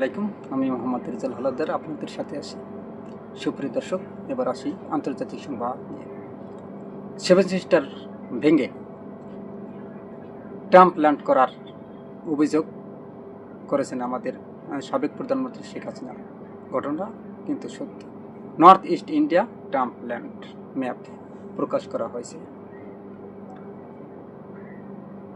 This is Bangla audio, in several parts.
আলাইকুম, আমি মোহাম্মদ রেজাল হলাদার, আপনাদের সাথে আছি। সুপ্রিয় দর্শক, এবার আসি আন্তর্জাতিক সংবাদ নিয়ে। সেভেন সিস্টার ভেঙে ট্রাম্প ল্যান্ড করার অভিযোগ করেছেন আমাদের সাবেক প্রধানমন্ত্রী শেখ হাসিনা। ঘটনা কিন্তু সত্যি। North east India Trump land map প্রকাশ করা হয়েছে।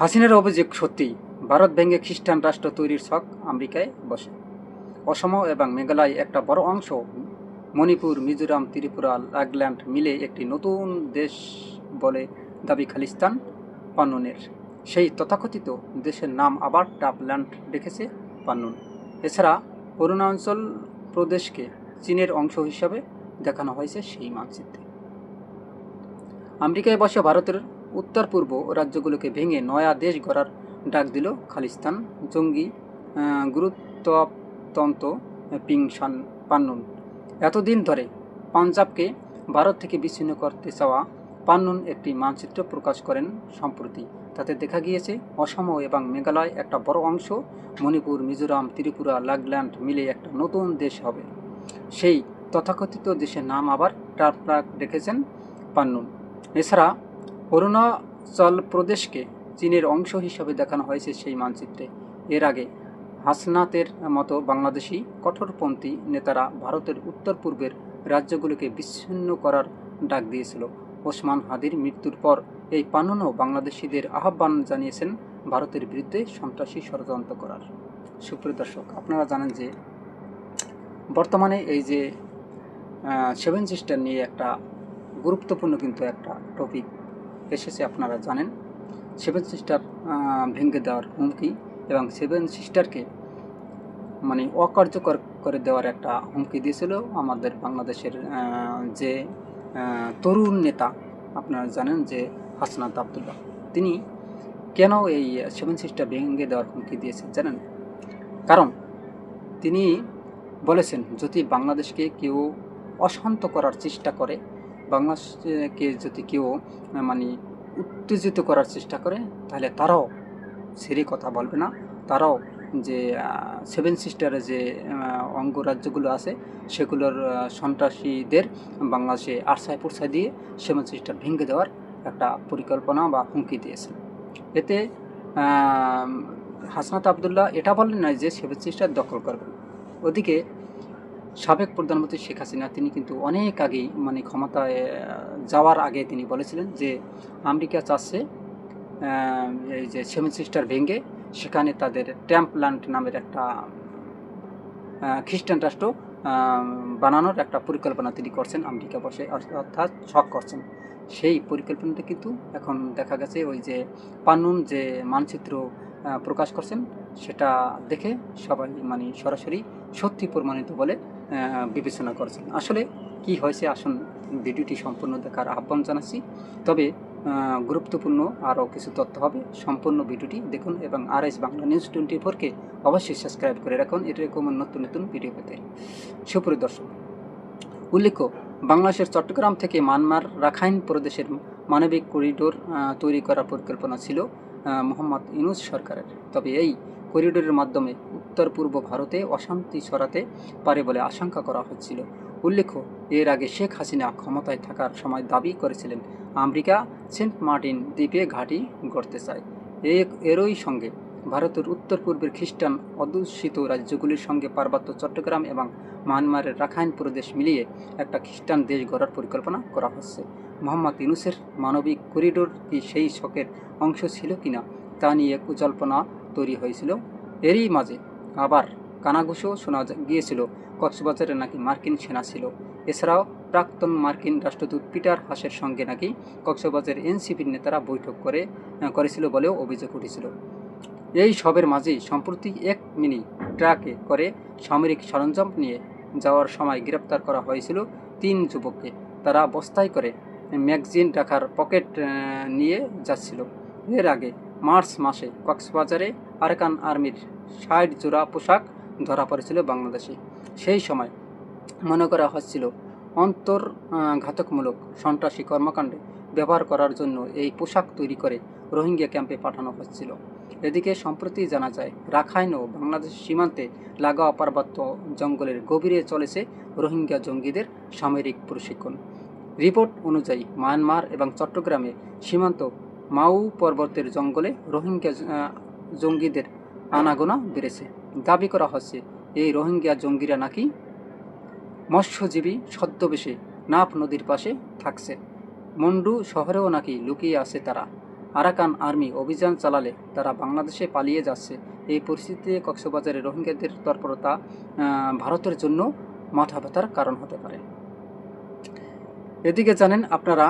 হাসিনার অভিযোগ সত্যি ভারত ভেঙে খ্রিস্টান রাষ্ট্র তৈরির ছক আমেরিকায় বসে। অসম এবং মেঘালয় একটা বড় অংশ। মণিপুর, মিজোরাম, ত্রিপুরা, নাগাল্যান্ড মিলে একটি নতুন দেশ বলে দাবি খালিস্তান পান্নুনের। সেই তথাকথিত দেশের নাম আবার টাপল্যান্ড রেখেছে পান্নুন। এছাড়া অরুণাচল প্রদেশকে চীনের অংশ হিসাবে দেখানো হয়েছে সেই মানচিত্রে। আমেরিকায় বসে ভারতের উত্তর পূর্ব রাজ্যগুলোকে ভেঙে নয়া দেশ গড়ার ডাক দিল খালিস্তান। জঙ্গি আহ, গুরুত্বতন্ত্র পিংশান পান্নুন। এতদিন ধরে পাঞ্জাবকে ভারত থেকে বিচ্ছিন্ন করতে চাওয়া পান্নুন একটি মানচিত্র প্রকাশ করেন সম্প্রতি। তাতে দেখা গিয়েছে অসম এবং মেঘালয় একটা বড় অংশ মণিপুর মিজোরাম ত্রিপুরা নাগাল্যান্ড মিলে একটা নতুন দেশ হবে। সেই তথাকথিত দেশের নাম আবার টার্পাক রেখেছেন পান্নুন। এছাড়া অরুণাচল প্রদেশকে চীনের অংশ হিসাবে দেখানো হয়েছে সেই মানচিত্রে। এর আগে হাসনাতের মতো বাংলাদেশি কঠোরপন্থী নেতারা ভারতের উত্তর পূর্বের রাজ্যগুলোকে বিচ্ছিন্ন করার ডাক দিয়েছিল। ওসমান হাদির মৃত্যুর পর এই পানুনও বাংলাদেশিদের আহ্বান জানিয়েছেন ভারতের বিরুদ্ধে সন্ত্রাসী ষড়যন্ত্র করার। সুপ্রিয় দর্শক, আপনারা জানেন যে বর্তমানে এই যে সেভেন সিস্টার নিয়ে একটা গুরুত্বপূর্ণ কিন্তু একটা টপিক এসেছে, আপনারা জানেন। সেভেন সিস্টার ভেঙে দেওয়ার হুমকি এবং সেভেন সিস্টারকে মানে অকার্যকর করে দেওয়ার একটা হুমকি দিয়েছিল আমাদের বাংলাদেশের যে তরুণ নেতা, আপনারা জানেন যে হাসনাত আবদুল্লাহ। তিনি কেন এই সেভেন সিস্টার ভেঙে দেওয়ার হুমকি দিয়েছেন জানেন? কারণ তিনি বলেছেন, যদি বাংলাদেশকে কেউ অশান্ত করার চেষ্টা করে, বাংলাদেশকে যদি কেউ মানে উত্তেজিত করার চেষ্টা করে, তাহলে তারাও ছেড়ে কথা বলবে না। তারাও যে সেভেন সিস্টারের যে অঙ্গরাজ্যগুলো আছে, সেগুলোর সন্ত্রাসীদের বাংলাদেশে আরসায় পুরসায় দিয়ে সেভেন সিস্টার ভেঙে দেওয়ার একটা পরিকল্পনা বা হুমকি দিয়েছে। এতে হাসনাত আবদুল্লাহ এটা বলেন না যে সেভেন সিস্টার দখল করবেন। ওদিকে সাবেক প্রধানমন্ত্রী শেখ হাসিনা, তিনি কিন্তু অনেক আগেই মানে ক্ষমতায় যাওয়ার আগে তিনি বলেছিলেন যে, আমেরিকা চাচ্ছে এই যে সেভেন সিস্টার ভেঙে সেখানে তাদের ট্যাম্পল্যান্ড নামের একটা খ্রিস্টান রাষ্ট্র বানানোর একটা পরিকল্পনা তিনি করছেন, আমেরিকা বসে অর্থাৎ শখ করছেন। সেই পরিকল্পনাটা কিন্তু এখন দেখা গেছে ওই যে পান্নুন যে মানচিত্র প্রকাশ করছেন, সেটা দেখে সবাই মানে সরাসরি সত্যি প্রমাণিত বলে বিবেচনা করছেন। আসলে কি হয়েছে আসুন ভিডিওটি সম্পূর্ণ দেখার আহ্বান জানাচ্ছি। তবে গুরুত্বপূর্ণ আরও কিছু তথ্য হবে। সম্পূর্ণ ভিডিওটি দেখুন এবং R S Bangla news twenty ফোরকে অবশ্যই সাবস্ক্রাইব করে রাখুন। এরকম নতুন নতুন ভিডিও পেতে। সুপ্রিয় দর্শক, উল্লেখ্য, বাংলাদেশের চট্টগ্রাম থেকে মানমার রাখাইন প্রদেশের মানবিক করিডোর তৈরি করার পরিকল্পনা ছিল মোহাম্মদ ইউনুস সরকারের। তবে এই করিডোরের মাধ্যমে উত্তর পূর্ব ভারতে অশান্তি ছড়াতে পারে বলে আশঙ্কা করা হচ্ছিল। উল্লেখ্য, এর আগে শেখ হাসিনা ক্ষমতায় থাকার সময় দাবি করেছিলেন, আমেরিকা সেন্ট মার্টিন দ্বীপে ঘাঁটি গড়তে চায়। এরই সঙ্গে ভারতের উত্তর পূর্বের খ্রিস্টান অধ্যুষিত রাজ্যগুলির সঙ্গে পার্বত্য চট্টগ্রাম এবং মায়ানমারের রাখাইন প্রদেশ মিলিয়ে একটা খ্রিস্টান দেশ গড়ার পরিকল্পনা করা হচ্ছে। মোহাম্মদ ইউনুসের মানবিক করিডোর কি সেই শখের অংশ ছিল কিনা তা নিয়ে এক জল্পনা তৈরি হয়েছিল। এরই মাঝে আবার কানাঘুষো শোনা গিয়েছিল, কক্সবাজারে নাকি মার্কিন সেনা ছিল। এছাড়াও প্রাক্তন মার্কিন রাষ্ট্রদূত পিটার হাসের সঙ্গে নাকি কক্সবাজার এনসিপির নেতারা বৈঠক করে করেছিল বলেও অভিযোগ উঠেছিল। এই সবের মাঝেই সম্প্রতি এক মিনি ট্রাকে করে সামরিক সরঞ্জাম নিয়ে যাওয়ার সময় গ্রেপ্তার করা হয়েছিল তিন যুবককে। তারা বস্তায় করে ম্যাগজিন রাখার পকেট নিয়ে যাচ্ছিল। এর আগে মার্চ মাসে কক্সবাজারে আরাকান আর্মির ষাট জোড়া পোশাক ধরা পড়েছিল বাংলাদেশে। সেই সময় মনে করা হচ্ছিল, অন্তর ঘাতকমূলক সন্ত্রাসী কর্মকাণ্ডে ব্যবহার করার জন্য এই পোশাক তৈরি করে রোহিঙ্গা ক্যাম্পে পাঠানো হচ্ছিল। এদিকে সম্প্রতি জানা যায়, রাখাইন ও বাংলাদেশ সীমান্তে লাগোয়া পার্বত্য জঙ্গলের গভীরে চলেছে রোহিঙ্গা জঙ্গিদের সামরিক প্রশিক্ষণ। রিপোর্ট অনুযায়ী মায়ানমার এবং চট্টগ্রামে সীমান্ত মাউ পর্বতের জঙ্গলে রোহিঙ্গা জঙ্গিদের আনাগোনা বেড়েছে। দাবি করা হচ্ছে, এই রোহিঙ্গা জঙ্গিরা নাকি মৎস্যজীবী ছদ্মবেশে নাফ নদীর পাশে থাকছে। মন্ডু শহরেও নাকি লুকিয়ে আছে তারা। আরাকান আর্মি অভিযান চালালে তারা বাংলাদেশে পালিয়ে যাচ্ছে। এই পরিস্থিতিতে কক্সবাজারে রোহিঙ্গাদের তৎপরতা ভারতের জন্য মাথা ব্যথার কারণ হতে পারে। এদিকে জানেন আপনারা,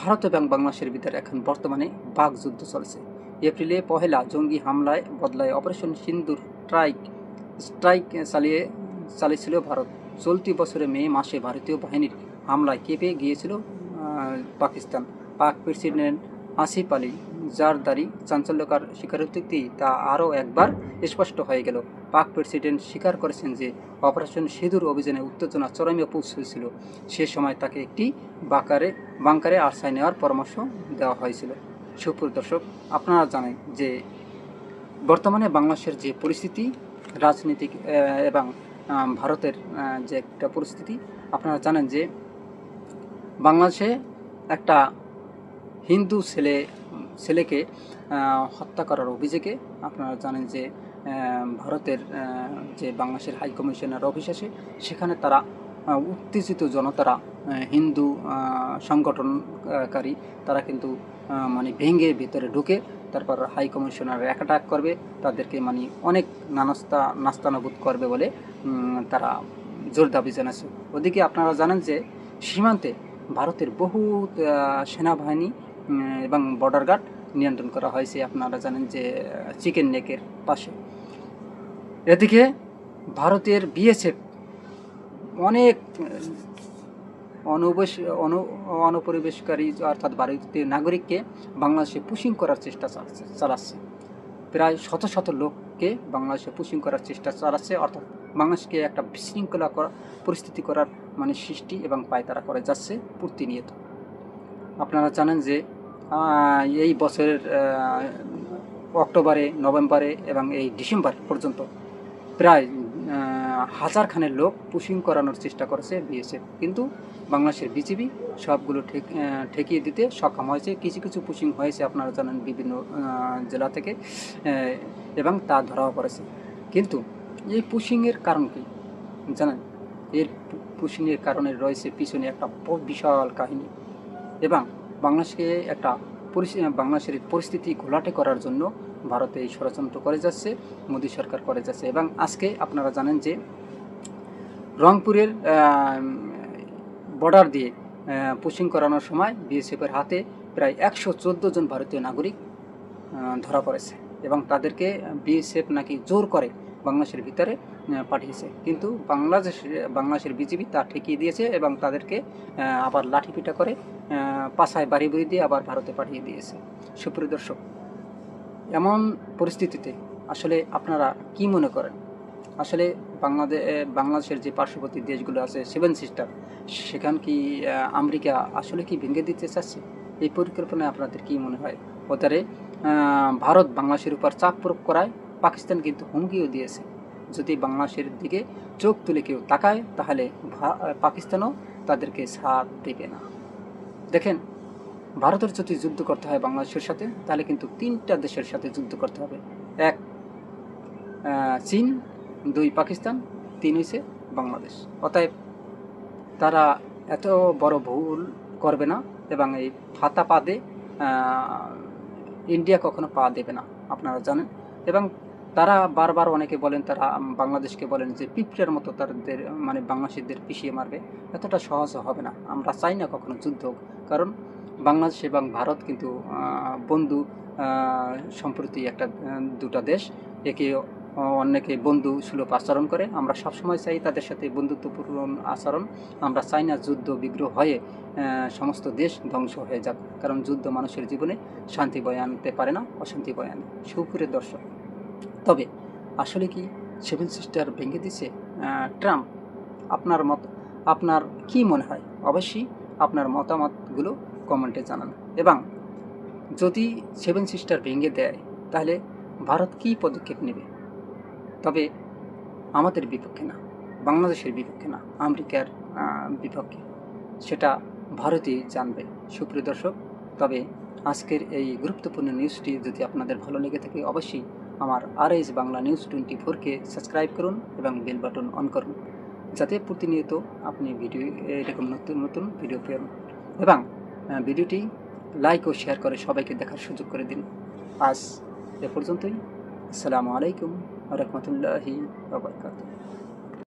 ভারত এবং বাংলাদেশের ভিতরে এখন বর্তমানে বাঘ যুদ্ধ চলছে। এপ্রিলে পহেলা জঙ্গি হামলায় বদলায় অপারেশন সিন্দুর। স্ট্রাইক স্ট্রাইক চালিয়ে, চালিয়েছিল ভারত। চলতি বছরে মে মাসে ভারতীয় বাহিনীর হামলায় কেঁপে গিয়েছিল পাকিস্তান। পাক প্রেসিডেন্ট আসিফ আলী যার দাড়ি চাঞ্চল্যকার স্বীকারোক্তি তা আরও একবার স্পষ্ট হয়ে গেল। পাক প্রেসিডেন্ট স্বীকার করেছেন যে, অপারেশন সিঁদুর অভিযানে উত্তেজনা চরমে পৌঁছেছিল সে সময় তাকে একটি বাকারে, বাংকারে আশ্রয় নেওয়ার পরামর্শ দেওয়া হয়েছিল। সুপ্রিয় দর্শক, আপনারা জানেন যে বর্তমানে বাংলাদেশের যে পরিস্থিতি, রাজনীতিক এবং ভারতের যে একটা পরিস্থিতি, আপনারা জানেন যে বাংলাদেশে একটা হিন্দু ছেলে, ছেলেকে হত্যা করার অভিযোগে আপনারা জানেন যে ভারতের যে বাংলাদেশের হাই কমিশনার অফিস আছে, সেখানে তারা উত্তেজিত জনতারা হিন্দু সংগঠনকারী, তারা কিন্তু মানে ভেঙে ভিতরে ঢুকে তারপর হাই কমিশনার অ্যাটাক করবে, তাদেরকে মানে অনেক নানাস্তা, নাস্তানাবুদ করবে বলে তারা জোর দাবি জানাচ্ছে। ওদিকে আপনারা জানেন যে সীমান্তে ভারতের বহু সেনাবাহিনী এবং বর্ডার গার্ড নিয়ন্ত্রণ করা হয়েছে। আপনারা জানেন যে চিকেন নেকের পাশে। এদিকে ভারতের বিএসএফ অনেক, অনুবেশ, অনু, অনুপরিবেশকারী অর্থাৎ ভারতীয় নাগরিককে বাংলাদেশে পুশিং করার চেষ্টা চালাচ্ছে প্রায় শত শত লোককে বাংলাদেশে পুশিং করার চেষ্টা চালাচ্ছে, অর্থাৎ বাংলাদেশকে একটা বিশৃঙ্খলা করা, পরিস্থিতি করার মানে সৃষ্টি এবং পায়তারা করে যাচ্ছে প্রতিনিয়ত। আপনারা জানেন যে এই বছরের অক্টোবরে, নভেম্বরে এবং এই ডিসেম্বর পর্যন্ত প্রায় হাজার খানের লোক পুশিং করানোর চেষ্টা করেছে বিএসএফ কিন্তু বাংলাদেশের বিজিবি সবগুলো ঠেক ঠেকিয়ে দিতে সক্ষম হয়েছে। কিছু কিছু পুশিং হয়েছে আপনারা জানেন বিভিন্ন জেলা থেকে এবং তা ধরাও পড়েছে। কিন্তু এই পুশিংয়ের কারণ কি? জানেন, এর পুশিংয়ের কারণে রয়েছে পিছনে একটা বিশাল কাহিনী। এবং বাংলাদেশকে একটা বাংলাদেশের পরিস্থিতি ঘোলাটে করার জন্য ভারতে এই ষড়যন্ত্র করে যাচ্ছে, মোদী সরকার করে যাচ্ছে এবং আজকে আপনারা জানেন যে রংপুরের বর্ডার দিয়ে পুশিং করানোর সময় বিএসএফের হাতে প্রায় একশো চোদ্দ জন ভারতীয় নাগরিক ধরা পড়েছে এবং তাদেরকে বিএসএফ নাকি জোর করে বাংলাদেশের ভিতরে পাঠিয়েছে। কিন্তু বাংলাদেশ, বাংলাদেশের বিজিবি তা ঠেকিয়ে দিয়েছে এবং তাদেরকে আবার লাঠিপিটা করে পাশায় বাড়ি বাড়ি দিয়ে আবার ভারতে পাঠিয়ে দিয়েছে। সুপ্রিয় দর্শক, এমন পরিস্থিতিতে আসলে আপনারা কি মনে করেন? আসলে বাংলাদেশ বাংলাদেশের যে পার্শ্ববর্তী দেশগুলো আছে, সেভেন সিস্টার, সেখান কি আমেরিকা আসলে কি ভেঙে দিতে চাচ্ছে? এই পরিকল্পনায় আপনাদের কি মনে হয়? ওতারে ভারত বাংলাদেশের উপর চাপ প্রয়োগ করায় পাকিস্তান কিন্তু হুমকিও দিয়েছে। যদি বাংলাদেশের দিকে চোখ তুলে কেউ তাকায়, তাহলে পাকিস্তানও তাদেরকে সাথ দেবে না। দেখেন, ভারতের যদি যুদ্ধ করতে হয় বাংলাদেশের সাথে, তাহলে কিন্তু তিনটা দেশের সাথে যুদ্ধ করতে হবে। এক চীন, দুই, পাকিস্তান, তিন হয়েছে বাংলাদেশ। অতএব তারা এত বড় ভুল করবে না এবং এই ফাতা পাদে ইন্ডিয়া কখনো পা দেবে না। আপনারা জানেন? এবং তারা বারবার অনেকে বলেন, তারা বাংলাদেশকে বলেন যে পিঁপড়ের মতো তাদের মানে বাংলাদেশিদের পিছিয়ে মারবে। এতটা সহজ হবে না। আমরা চাই না কখনো যুদ্ধ হোক। কারণ বাংলাদেশ এবং ভারত কিন্তু বন্ধু সম্প্রতি একটা দুটা দেশ একে অন্যকে বন্ধু সুলভ আচরণ করে। আমরা সবসময় চাই তাদের সাথে বন্ধুত্বপূর্ণ আচরণ। আমরা চাই না যুদ্ধ, বিগ্রহ হয়ে সমস্ত দেশ ধ্বংস হয়ে যাক। কারণ যুদ্ধ মানুষের জীবনে শান্তি বয়ে আনতে পারে না, অশান্তি বয়ে আনে। সুপুরের দর্শক। তবে আসলে কি সেভেন সিস্টার ভেঙে দিছে? ট্রাম্প, আপনার মত, আপনার কি মনে হয়? অবশ্যই আপনার মতামতগুলো কমেন্টে জানান। এবং যদি সেভেন সিস্টার ভেঙে দেয়, তাহলে ভারত কী পদক্ষেপ নেবে? তবে আমাদের বিপক্ষে না, বাংলাদেশের বিপক্ষে না, আমেরিকার বিপক্ষে। সেটা ভারতই জানবে। সুপ্রিয় দর্শক, তবে আজকের এই গুরুত্বপূর্ণ নিউজটি যদি আপনাদের ভালো লেগে থাকে, অবশ্যই আমার R S Bangla news twenty ফোরকে সাবস্ক্রাইব করুন এবং বেল বাটন অন করুন। যাতে প্রতিনিয়ত আপনি ভিডিও এরকম নতুন নতুন ভিডিও পেন এবং ভিডিওটি লাইক ও শেয়ার করে সবাইকে দেখার সুযোগ করে দিন। আজ এ পর্যন্তই। አሰላሙ አለይኩም ወረህመቱላሂ ወበረካቱ